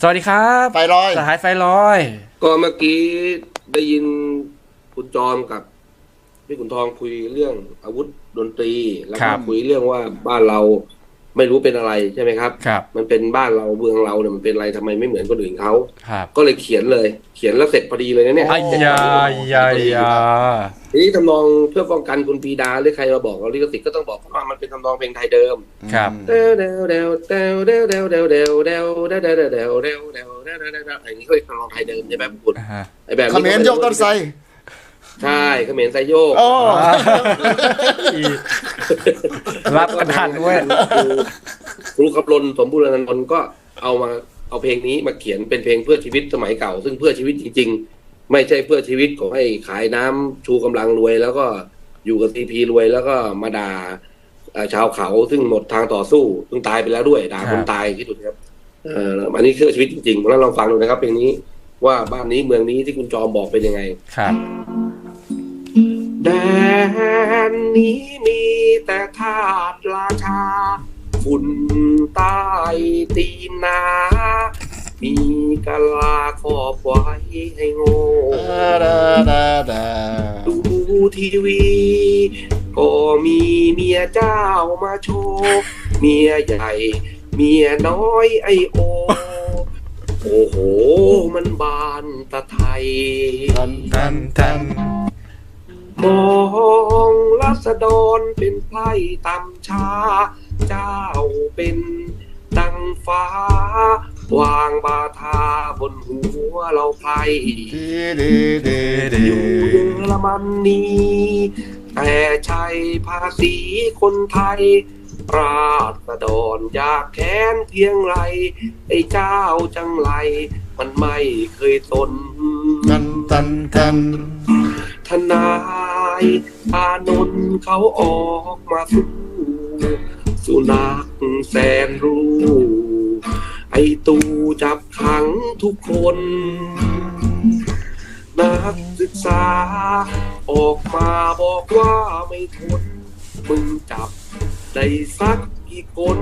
สวัสดีครับไฟลอยสหายไฟลอย ก็เมื่อกี้ได้ยินคุณจอมกับพี่ขุนทองคุยเรื่องอาวุธดนตรีแล้วครัก็บ คุยเรื่องว่าบ้านเรา ไม่รู้เป็นอะไรใช่ไหมครับครับ มันเป็นบ้านเราเมืองเราเนี่ยมันเป็นอะไรทำไมไม่เหมือนคนอื่นเขาครับก็เลยเขียนเลย เขียนแล้วเสร็จพอดีเลยนะเนี่ยอายายายาทีนี้ทำนองเพื่อป้องกันคุณปีดาหรือใครมาบอกเราลิขสิทธิ์ก็ต้องบอกว่ามันเป็นทำนองเพลงไทยเดิม ครับเดวเดวเดวเดวเดวเดวเดวเดวเดวเดวเดวเดวเดวเดวเดวเดวเดวเดวเดวอันนี้ก็เป็นทำนองไทยเดิมใช่ไหมคุณอ่าฮะไอแบบเขมรยกต้นไทร ใช่เขมรไซโยกโอ้รับกันทันเว้ยครูขับลนสมบูรณานันท์ก็เอามาเอาเพลงนี้มาเขียนเป็นเพลงเพื่อชีวิตสมัยเก่า ซึ่งเพื่อชีวิตจริง ๆ ไม่ใช่เพื่อชีวิตของให้ขายน้ำชูกำลังรวย แล้วก็อยู่กับทีพีรวยแล้วก็มาด่าเอ่อชาวเขาซึ่งหมดทางต่อสู้ซึ่งตายไปแล้วด้วยด่าคนตายคิดดูนะครับเอ่ออันนี้คือชีวิตจริงๆเพราะฉะนั้นลองฟังดูนะครับเพลงนี้ว่าบ้านนี้เมืองนี้ที่คุณจอมบอกเป็นยังไงครับ แดนนี้มีแต่ทาสราชา ฝุ่นใต้ตีนนา มีกะลาครอบไว้ให้โง่ดาดาดาดูทีวี ก็มีเมียเจ้ามาโชว์เมียใหญ่ เมียน้อยไอโอ โอ้โห มันบานตะไทย ทันทันทัน มองรัษฎรเป็นไพร่ตำชาเจ้าเป็นดังฟ้า วางบาทาบนหัวเราไพร่อยู่เยอรมนนีแต่ใช้ภาษีคนไทยราษฎรอยากแค้นเพียงไรไอ้เจ้าจังไร มันไม่เคยสนทันทันทัน ทนายอานนท์เขาออกมาสู้สุนัขแสนรู้ ไอตูจับขังทุกคน นักศึกษา ออกมาบอกว่าไม่ทน มึงจับได้สักกี่คน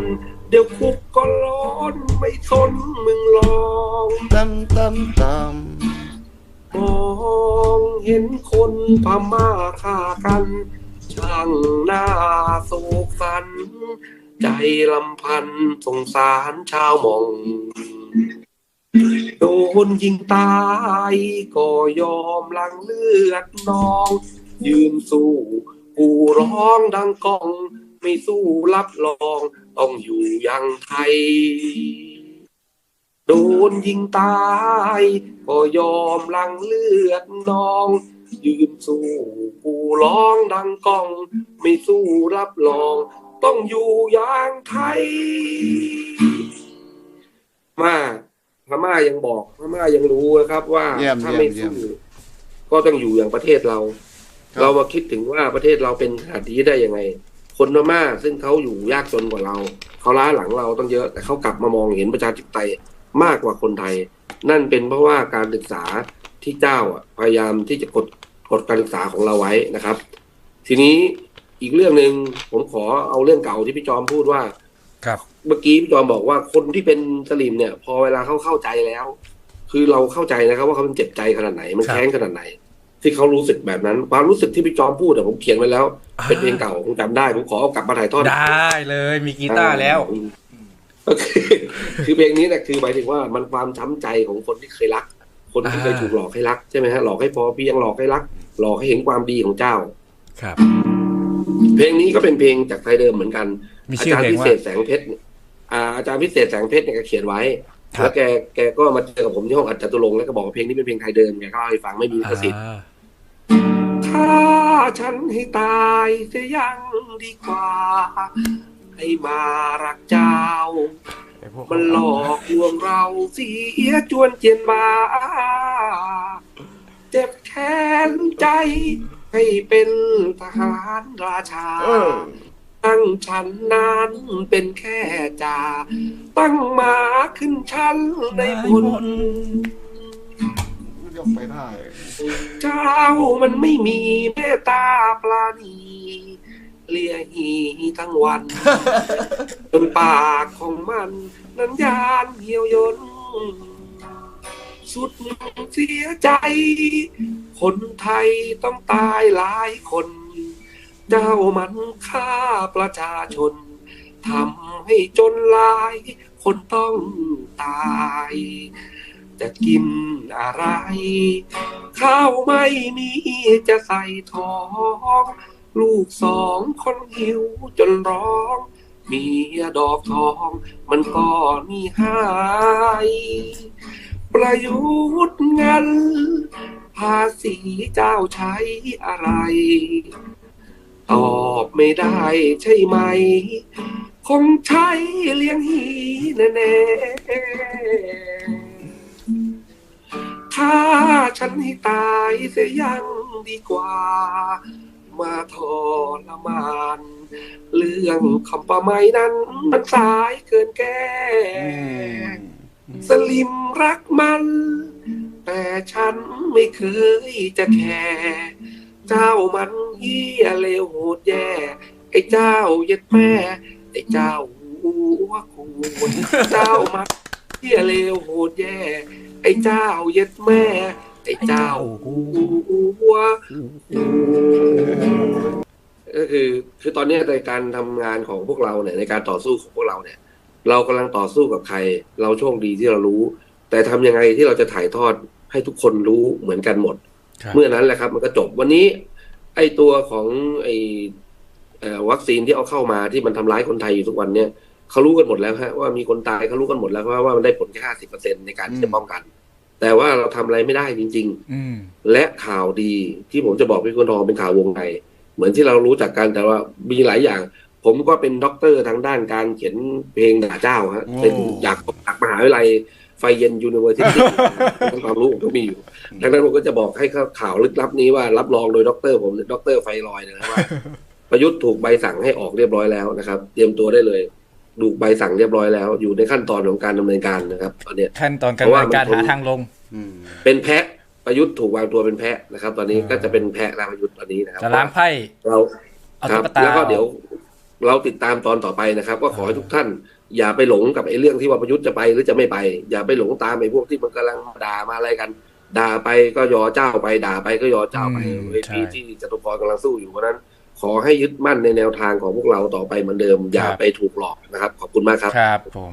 เดี๋ยวคุกก็ร้อนไม่ทนมึงลองตัมตัมตัม มองเห็นคนพม่าฆ่ากัน ช่างหน้าโศกสัน ใจลำพันสงสารชาวมองโดนยิงตายก็ยอมลังเลือดนอง ยืนสู้กูร้องดังกอง ไม่สู้รับรอง ต้องอยู่อย่างไทย โดนยิงตายก็ยอมหลังเลือดนอง ยืนสู้กูร้องดังกอง ไม่สู้รับรอง ต้องอยู่อย่างไทยมาพม่ายังบอกพม่ายังรู้นะครับ ว่าเยี่ยมถ้าเยี่ยไม่มเยี่ยมสู้ก็ต้องอยู่อย่างประเทศเราครับเรามาคิดถึงว่าประเทศเราเป็นขนาดนี้ได้ยังไง คนพม่าซึ่งเขาอยู่ยากจนกว่าเรา เขาล้าหลังเราต้องเยอะแต่เขากลับมามองเห็นประชาธิปไตย มากกว่าคนไทย นั่นเป็นเพราะว่าการศึกษาที่เจ้าอะพยายามที่จะกดกดการศึกษาของเราไว้นะครับ ทีนี้อีกเรื่องหนึ่งผมขอเอาเรื่องเก่าที่พี่จอมพูดว่า ครับ เมื่อกี้พี่จอมบอกว่าคนที่เป็นสลิมเนี่ย พอเวลาเขาเข้าใจแล้ว คือเราเข้าใจนะครับ ว่าเขาเป็นเจ็บใจขนาดไหน มันครับแค้นขนาดไหน ที่เขารู้สึกแบบนั้น ความรู้สึกที่พี่จอมพูดอะผมเขียนไว้แล้ว เป็นเพลงเก่าผมจำได้ผมขอเอากลับมาถ่ายทอดได้เลย มีกีตาร์แล้วอืม ก็คือคือเพลงนี้เนี่ยคือหมายถึงว่ามันความช้ำใจของคนที่เคยรัก คนที่เคยอ่าถูกหลอกให้รักใช่ไหมฮะหลอกให้พอเพียงหลอกให้รัก หลอกให้เห็นความดีของเจ้า ครับ เพลงนี้ก็เป็นเพลงจากไทยเดิมเหมือนกันมีอาชื่อจารเพย์ลงพิว่าเศษแสงเพชรเนี่ยอ่าอาจารย์พิเศษแสงเพชรเนี่ยก็เขียนไว้ครับแล้วแกแกก็มาเจอกับผมที่ห้องอัดจตุรงค์แล้วก็บอกว่าเพลงนี้เป็นเพลงไทยเดิมแกก็เล่าให้ฟังไม่มีลิขสิทธิ์อ่าถ้าฉันให้ตายจะยังดีกว่า ให้มารักเจ้าไอ้พวกมันหลอกลวงเราเสียจวนเจียนมา เจ็บแค้นใจ ให้เป็นทหารราชาเออตั้งฉันนั้นเป็นแค่จ่าตั้งมาขึ้นชั้นในบนยกไปได้ เจ้ามันไม่มีเมตตาปลาณี เลียหีทั้งวัน จนปากของมันนั้นยานเหี่ยวยนสุดเสียใจ คนไทยต้องตายหลายคน เจ้ามันฆ่าประชาชนทำให้จนหลาย คนต้องตาย จะกินอะไร ข้าวไม่มีจะใส่ท้อง ลูกสองคนหิวจนร้อง เมียดอกทอง มันก็มีหาย ประยุทธ์เงินภาษีเจ้าใช้อะไร ตอบไม่ได้ใช่ไหม คงใช้เลี้ยงหีแน่ๆถ้าฉันให้ตายเสียยังดีกว่า มาทรมาน เรื่องคำประไม้นั้นมันสายเกินแก้สลิมรักมัน แต่ฉันไม่เคยจะแคร์เจ้ามันเฮียเลวโหดแย่ไอ้เจ้าเย็ดแม่ไอ้เจ้าหัวคูนเจ้ามันเฮียเลวโหดแย่ไอ้เจ้าเย็ดแม่ เจ้าหัวก็คือคือตอนเนี้ยในการทำงานของพวกเราเนี่ยในการต่อสู้ของพวกเราเนี่ย เรากำลังต่อสู้กับใคร เราโชคดีที่เรารู้ แต่ทำยังไงที่เราจะถ่ายทอดให้ทุกคนรู้เหมือนกันหมดครับเมื่อนั้นแหละครับ มันก็จบวันนี้ ไอ้ตัวของไอ้เอ่อวัคซีนที่เอาเข้ามาที่มันทำร้ายคนไทยอยู่ทุกวันเนี่ยเขารู้กันหมดแล้วฮะว่ามีคนตายเขารู้กันหมดแล้วว่าว่ามันได้ผลแค่ห้าสิบเปอร์เซ็นในการที่จะป้องกัน แต่ว่าเราทำอะไรไม่ได้จริง ๆ อืมและข่าวดีที่ผมจะบอกพี่คุณทองเป็นข่าววงในเหมือนที่เรารู้จักกันแต่ว่ามีหลายอย่าง ผมก็เป็นด็อกเตอร์ทางด้านการเขียนเพลงด่าเจ้าฮะโอ้เป็นอยากจากมหาวิทยาลัยไฟเย็นยูนิเวอร์ซิตี้ความรู้ผมก็มีอยู่ ดังนั้นผมก็จะบอกให้ข่าวลึกลับนี้ว่ารับรองโดยด็อกเตอร์ผมด็อกเตอร์ไฟลอยนะครับว่าประยุทธ์ถูกใบสั่งให้ออกเรียบร้อยแล้วนะครับ เตรียมตัวได้เลย ถูกใบสั่งเรียบร้อยแล้ว อยู่ในขั้นตอนของการดำเนินการนะครับตอนเนี้ยขั้นตอนการเพราะว่าดำเนินการมันหาทางลงอืมเป็นแพะประยุทธ์ถูกวางตัวเป็นแพะนะครับ ตอนนี้อ่าก็จะเป็นแพะแล้วประยุทธ์ตอนนี้นะครับจะล้างไพ่เราเอาครัตุ๊บกตาแล้วก็ออเดี๋ยวเราติดตามตอนต่อไปนะครับ ก็ขอให้ทุกท่าน อย่าไปหลงกับไอ้เรื่องที่ว่าประยุทธ์จะไปหรือจะไม่ไป อย่าไปหลงตามไอ้พวกที่มันกำลังด่ามาอะไรกัน ด่าไปก็ยอเจ้าไปด่าไปก็ยอเจ้าไปอืมเวทีใช่ที่จตุพรกำลังสู้อยู่เพราะฉะนั้น ขอให้ยึดมั่นในแนวทางของพวกเราต่อไปเหมือนเดิม อย่าครับไปถูกหลอกนะครับ ขอบคุณมากครับ ครับผม